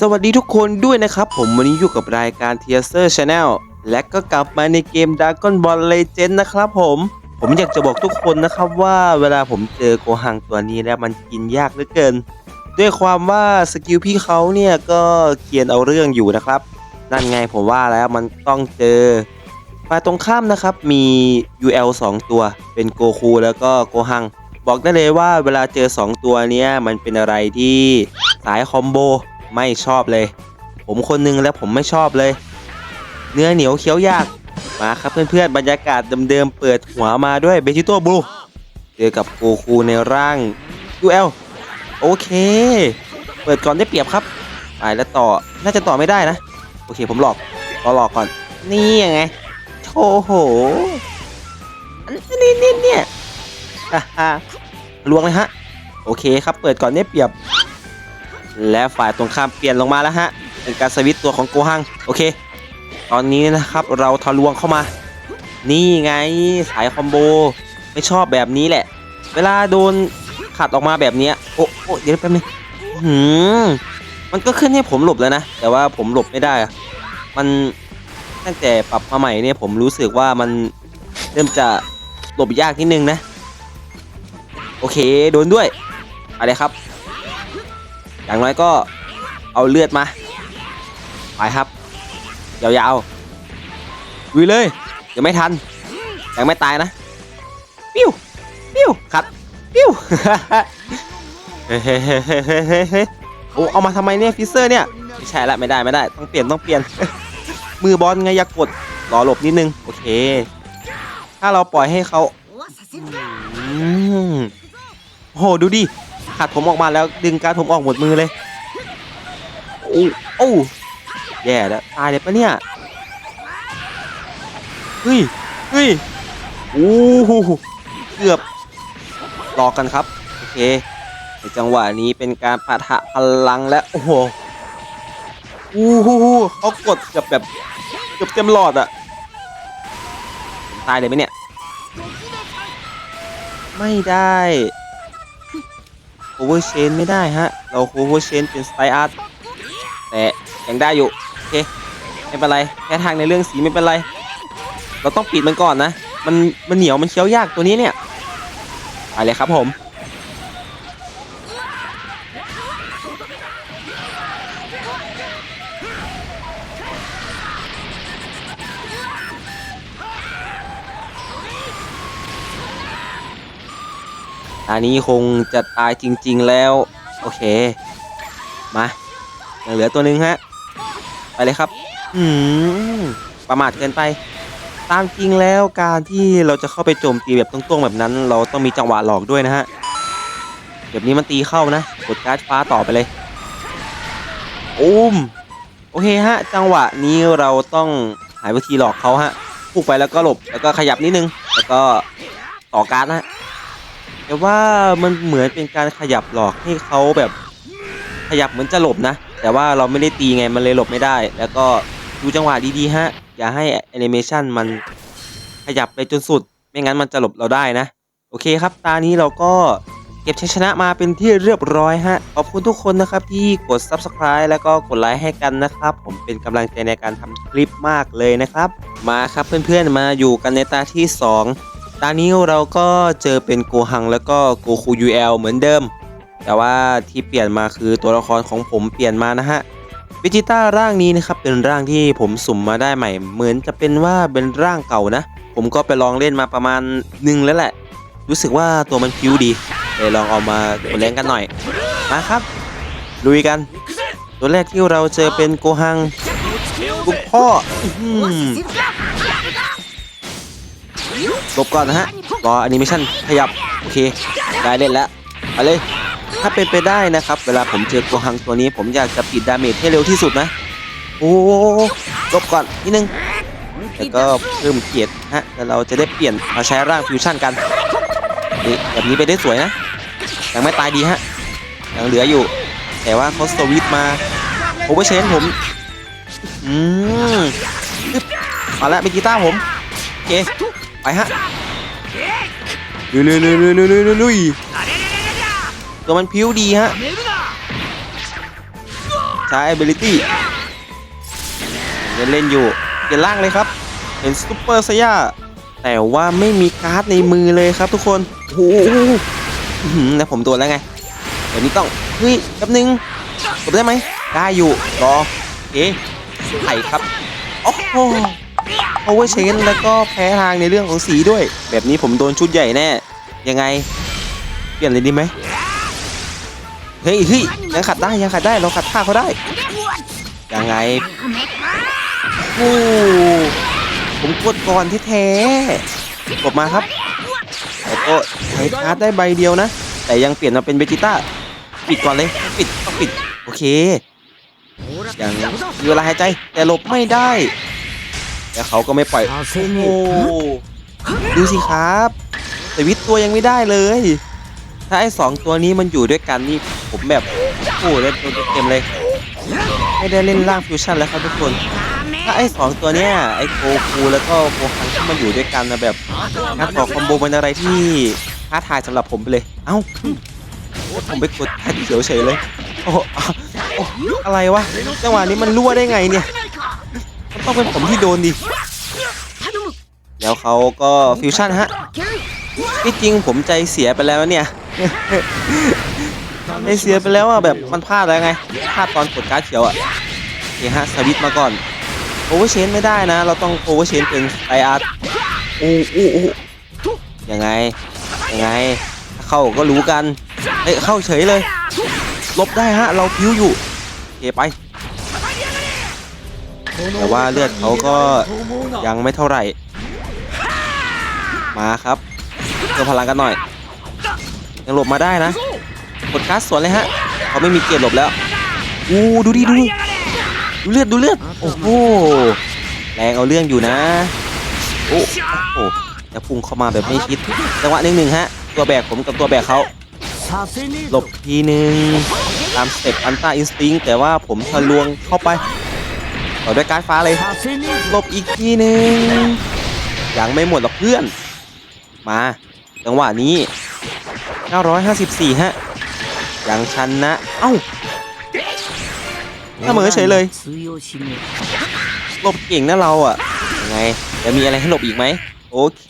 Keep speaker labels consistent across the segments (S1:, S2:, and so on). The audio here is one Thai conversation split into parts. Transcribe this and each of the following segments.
S1: สวัสดีทุกคนด้วยนะครับ ผมวันนี้อยู่กับรายการ t e a s e r Channel และก็กลับมาในเกม Dragon Ball Legend นะครับผมผมอยากจะบอกทุกคนนะครับว่าเวลาผมเจอโกหังตัวนี้แล้วมันกินยากเหลือเกิน ด้วยความว่าสกิลพี่เขาเนี่ยก็เขียนเอาเรื่องอยู่นะครับ นั่นไงผมว่าแล้วมันต้องเจอฝ่ายตรงข้ามนะครับมี UL 2 ตัว เป็นโกคูแล้วก็โกหัง บอกได้เลยว่าเวลาเจอ 2 ตัวเนี้ยมันเป็นอะไรที่สายคอมโบ ไม่ชอบเลย ผมคนหนึงแล้วผมไม่ชอบเลย เนื้อเหนียวเคี้ยวยาก มาครับเพื่อนๆบรรยากาศเดิมๆเปิดหัวมาด้วยเบจิโต้บลูเจอกับโกคูในร่าง UL โอเค เปิดก่อนได้เปรียบครับไปแล้วต่อน่าจะต่อไม่ได้นะ โอเคผมหลอกรอหลอกก่อน นี่ยังไงโอ้โหนี่นี่เนี่ยฮ่าฮ่าลวงเลยฮะ โอเคครับ เปิดก่อนได้เปรียบ และฝ่ายตรงข้ามเปลี่ยนลงมาแล้วฮะเป็นการสวิตตัวของโกฮังโอเค ตอนนี้นะครับเราทะลวงเข้ามา นี่ไงสายคอมโบไม่ชอบแบบนี้แหละ เวลาโดนขัดออกมาแบบนี้โอ้โอ้เดี๋ยวแป๊บนึงหืมมันก็ขึ้นให้ผมหลบแล้วนะ แต่ว่าผมหลบไม่ได้ มันตั้งแต่ปรับมาใหม่เนี่ยผมรู้สึกว่ามันเริ่มจะหลบยากนิดนึงนะ โอเคโดนด้วยอะไรครับ อย่างน้อยก็เอาเลือดมา ไปครับ ยาวๆวิเลยเดี๋ยวไม่ทัน ยังไม่ตายนะ ปิ้ว ปิ้วขัด ปิ้วโอ้เอามาทำไมเนี่ยฟิเซอร์เนี่ย ไม่ใช่ละไม่ได้ไม่ได้ ต้องเปลี่ยนต้องเปลี่ยน มือบอลไงอย่ากดรอหลบนิดนึง โอเค ถ้าเราปล่อยให้เขาอืมโหดูดิ ขัดผมออกมาแล้วดึงการผมออกหมดมือเลยโอ้โอ้แย่แล้วตายเลยปะเนี่ยเฮ้ยเฮ้ยโอ้โหเกือบรอกันครับโอเคในจังหวะนี้เป็นการปะทะพลังและโอ้โหโอ้โหเขากดเกือบแบบเกือบเต็มหลอดอะตายเลยไหมเนี่ย ไม่ได้ โอเวอร์เชนไม่ได้ฮะ เราโอเวอร์เชนเป็นสไตล์อาร์ตแต่ยังได้อยู่ โอเค ไม่เป็นไรแค่ทางในเรื่องสีไม่เป็นไร เราต้องปิดมันก่อนนะ มันมันเหนียวมันเคี้ยวยากตัวนี้เนี่ยไปเลยครับผม อันนี้คงจะตายจริง ๆแล้ว โอเค มายังเหลือตัวหนึ่งฮะ ไปเลยครับ อืม ประมาทเกินไป ตามจริงแล้วการที่เราจะเข้าไปโจมตีแบบตรงๆแบบนั้น เราต้องมีจังหวะหลอกด้วยนะฮะ แบบนี้มันตีเข้านะ กดการ์ดฟ้าต่อไปเลยอุ้มโอเคฮะ จังหวะนี้เราต้องหาวิธีหลอกเขาฮะพุ่งไปแล้วก็หลบแล้วก็ขยับนิดนึง แล้วก็ต่อการ์ดนะฮะ แต่ว่ามันเหมือนเป็นการขยับหลอกให้เขาแบบขยับเหมือนจะหลบนะ แต่ว่าเราไม่ได้ตีไงมันเลยหลบไม่ได้ แล้วก็ดูจังหวะดีๆฮะ อย่าให้แอนิเมชันมันขยับไปจนสุด ไม่งั้นมันจะหลบเราได้นะ โอเคครับ ตานี้เราก็เก็บชัยชนะมาเป็นที่เรียบร้อยฮะ ขอบคุณทุกคนนะครับที่กด Subscribe แล้วก็กดไลค์ให้กันนะครับ ผมเป็นกำลังใจในการทำคลิปมากเลยนะครับ มาครับเพื่อนๆมาอยู่กันในตาที่ 2 ตอนนี้เราก็เจอเป็นโกหังแล้วก็โกคูยูเอลเหมือนเดิม แต่ว่าที่เปลี่ยนมาคือตัวละครของผมเปลี่ยนมานะฮะวิจิต้าร่างนี้นะครับเป็นร่างที่ผมสุ่มมาได้ใหม่ เหมือนจะเป็นว่าเป็นร่างเก่านะ ผมก็ไปลองเล่นมาประมาณหนึ่งแล้วแหละ รู้สึกว่าตัวมันคิ้วดีเลยลองเอามาเล่นกันหน่อยมาครับลุยกัน ตัวแรกที่เราเจอเป็นโกหังลูกพ่อ ลบก่อนนะฮะรอแอนิเมชันขยับโอเคได้เล่นแล้วไปเลยถ้าเป็นไปได้นะครับ เวลาผมเจอตัวฮังตัวนี้ ผมอยากจะปิดดาเมจให้เร็วที่สุดนะ โอ้หลบก่อนนิดนึงแล้วก็เพิ่มเกียรติฮะแล้วเราจะได้เปลี่ยนมาใช้ร่างฟิวชั่นกันนี่แบบนี้ไปได้สวยนะยังไม่ตายดีฮะยังเหลืออยู่ แต่ว่าเขาสวิตช์มาโอเวอร์เชนผมอืมอึ๊บมาแล้วเป็นกีตาร์ผมโอเค ไปฮะลุยลุยลุยลุยลุยลุยลุยตัวมันพิ้วดีฮะใช้ ability จะเล่นอยู่เกียร์ล่างเลยครับ เป็นซูเปอร์สยาแต่ว่าไม่มีการ์ดในมือเลยครับทุกคนโอ้โหนะผมตัวแล้วไงเดี๋ยวนี้ต้องเฮ้ยแป๊บนึงกดได้ไหมได้อยู่รอเอ๊ะไข่ครับโอ้โห โอเวอร์เชนแล้วก็แพ้ทางในเรื่องของสีด้วย แบบนี้ผมโดนชุดใหญ่แน่ ยังไง เปลี่ยนเลยดีไหมเฮ้ยเฮ้ยยังขัดได้ยังขัดได้เราขัดท่าเขาได้ ยังไงโอ้ผมกดก่อนที่แท้กดมาครับแต่ก็ใช้การ์ดได้ใบเดียวนะ แต่ยังเปลี่ยนมาเป็นเบจิต้าปิดก่อนเลยปิดต้องปิด โอเค ยังมีเวลาหายใจแต่หลบไม่ได้ แต่เขาก็ไม่ปล่อย โอ้โหดูสิครับ แต่วิทย์ตัวยังไม่ได้เลย ถ้าไอ้สองตัวนี้มันอยู่ด้วยกันนี่ผมแบบโอ้โหเล่นตัวเต็มเลย ไม่ได้เล่นร่างฟิวชั่นแล้วครับทุกคน ถ้าไอ้สองตัวเนี้ยไอ้โกคูแล้วก็โกคังที่มันอยู่ด้วยกันนะแบบการต่อคอมโบเป็นอะไรที่ท้าทายสำหรับผมไปเลย เอ้าแล้วผมไปกดแท็กเขียวเฉยเลยโอ้โหอ้าวโอ้โหอะไรวะจังหวะนี้มันรั่วได้ไงเนี่ยมัน ต้องเป็นผมที่โดนดิ แล้วเขาก็ฟิวชั่นฮะที่จริงผมใจเสียไปแล้วเนี่ยใจเสียไปแล้วอะแบบมันพลาดแล้วไง พลาดตอนกดการ์ดเขียวอะโอเคฮะสวิตช์มาก่อนโอเวอร์เชนไม่ได้นะ เราต้องโอเวอร์เชนเป็นไออาร์โอ้โอ้โอ้ยังไง ยังไงถ้าเข้าก็รู้กัน เอ้ยเข้าเฉยเลย ลบได้ฮะ เราพิ้วอยู่โอเคไป แต่ว่าเลือดเขาก็ยังไม่เท่าไหร่ มาครับเพิ่มพลังกันหน่อย ยังหลบมาได้นะกดคัสสวนเลยฮะเขาไม่มีเกียร์หลบแล้วอู้ดูดิดูดูเลือดดูเลือดโอ้โหแรงเอาเรื่องอยู่นะโอ้โหจะพุ่งเข้ามาแบบไม่คิดจังหวะหนึ่งหนึ่งฮะตัวแบกผมกับตัวแบกเขาหลบทีหนึ่งตามสเต็ปอันต้าอินสติ้งแต่ว่าผมทะลวงเข้าไป ต่อด้วยการฟ้าเลยหลบอีกทีหนึ่งยังไม่หมดหรอกเพื่อน มาจังหวะนี้ 954 ฮะ ยังชันนะ เอ้าเสมอเฉยเลยหลบเก่งนะเราอะยังไงจะมีอะไรให้หลบอีกไหม โอเค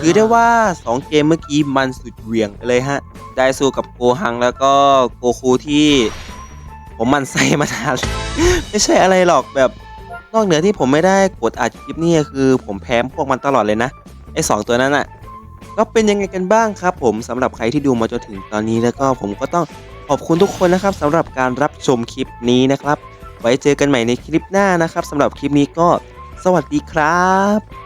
S1: คือได้ว่า 2 เกมเมื่อกี้มันสุดเหวี่ยงไปเลยฮะ ได้สู้กับโกฮังแล้วก็โกคูที่ ผมมันใส่มานาน ไม่ใช่อะไรหรอกแบบนอกเหนือที่ผมไม่ได้กดอัดคลิปนี่คือผมแพ้พวกมันตลอดเลยนะไอ้สองตัวนั้นอะ่ะก็เป็นยังไงกันบ้างครับ ผมสำหรับใครที่ดูมาจนถึงตอนนี้แล้วก็ผมก็ต้องขอบคุณทุกคนนะครับสำหรับการรับชมคลิปนี้นะครับ ไว้เจอกันใหม่ในคลิปหน้านะครับสำหรับคลิปนี้ก็สวัสดีครับ